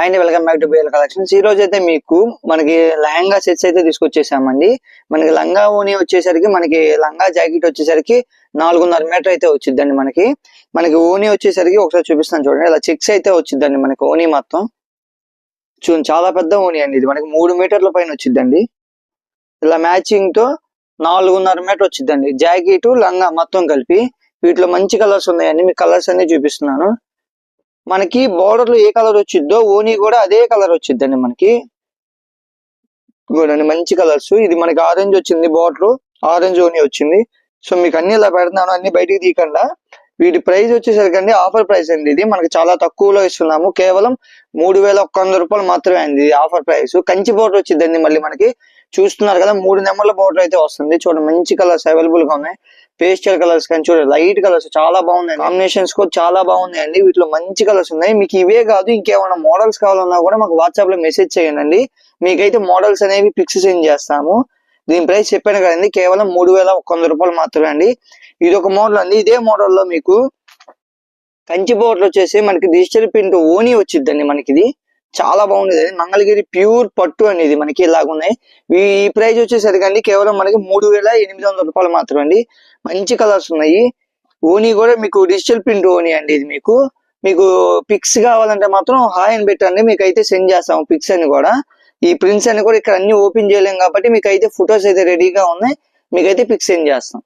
And welcome back to BL collections. ఈ రోజు అయితే మీకు మనకి లెహంగా సెట్స్ అయితే తీసుకొచ్చేసామండి. మనకి లంగా ఓని వచ్చేసరికి మనకి లంగా జాకెట్ వచ్చేసరికి నాలుగున్నర మీటర్ అయితే వచ్చిందండి మనకి. మనకి ఓని వచ్చేసరికి ఒకసారి చూపిస్తాను చూడండి. ఇలా చెక్స్ అయితే వచ్చిందండి మనకి ఓని మొత్తం. చూడండి చాలా పెద్ద ఓని అండి ఇది. మనకి మూడు మీటర్ల పైన వచ్చిందండి ఇలా మ్యాచింగ్తో నాలుగున్నర మీటర్ వచ్చిందండి జాకెట్ లంగా మొత్తం కలిపి వీటిలో మంచి కలర్స్ ఉన్నాయండి. మీకు కలర్స్ అన్ని చూపిస్తున్నాను. మనకి బోర్డర్లో ఏ కలర్ వచ్చిద్దో ఓనీ కూడా అదే కలర్ వచ్చిద్దండి మనకి. చూడండి మంచి కలర్స్ ఇది మనకి ఆరెంజ్ వచ్చింది బోర్డర్ ఆరెంజ్ ఓనీ వచ్చింది. సో మీకు అన్ని ఇలా పెడతాను అన్ని బయటికి తీయకుండా. వీటి ప్రైస్ వచ్చేసరికి అండి ఆఫర్ ప్రైస్ అండి ఇది. మనకి చాలా తక్కువలో ఇస్తున్నాము. కేవలం మూడు వేల ఒక్క వంద రూపాయలు మాత్రమే అండి ఇది ఆఫర్ ప్రైస్. కంచి బోర్డర్ వచ్చిందండి మళ్ళీ మనకి. చూస్తున్నారు కదా మూడు నెంబర్ల బోర్డర్ అయితే వస్తుంది. చూడండి మంచి కలర్స్ అవైలబుల్గా ఉన్నాయి. పేస్టల్ కలర్స్ కానీ చూడండి లైట్ కలర్స్ చాలా బాగున్నాయి కాంబినేషన్స్ కూడా చాలా బాగున్నాయండి. వీటిలో మంచి కలర్స్ ఉన్నాయి. మీకు ఇవే కాదు ఇంకేమైనా మోడల్స్ కావాలన్నా కూడా మాకు వాట్సాప్లో మెసేజ్ చేయండి. మీకైతే మోడల్స్ అనేవి పిక్స్ సెండ్ చేస్తాము. దీని ప్రైస్ చెప్పాను కదండి కేవలం మూడు వేల ఒక్క వంద రూపాయలు మాత్రమే అండి. ఇది ఒక మోడల్ అండి. ఇదే మోడల్లో మీకు కంచి బోర్డులు వచ్చేసి మనకి డిజిటల్ ప్రింట్ ఓనీ వచ్చిద్దండి మనకి ఇది చాలా బాగుంది మంగళగిరి ప్యూర్ పట్టు అనేది ఇది మనకి ఇలాగున్నాయి. ఈ ప్రైస్ వచ్చేసరికి అండి కేవలం మనకి మూడు వేల ఎనిమిది వందల రూపాయలు మాత్రమే అండి. మంచి కలర్స్ ఉన్నాయి. ఓనీ కూడా మీకు డిజిటల్ ప్రింట్ ఓనీ అండి ఇది మీకు. మీకు పిక్స్ కావాలంటే మాత్రం హాయ్ అని పెట్టండి. మీకు అయితే సెండ్ చేస్తాము పిక్స్ అని కూడా. ఈ ప్రింట్స్ అని కూడా ఇక్కడ అన్ని ఓపెన్ చేయలేం కాబట్టి మీకు అయితే ఫొటోస్ అయితే రెడీగా ఉన్నాయి. మీకైతే పిక్స్ సెండ్ చేస్తాం.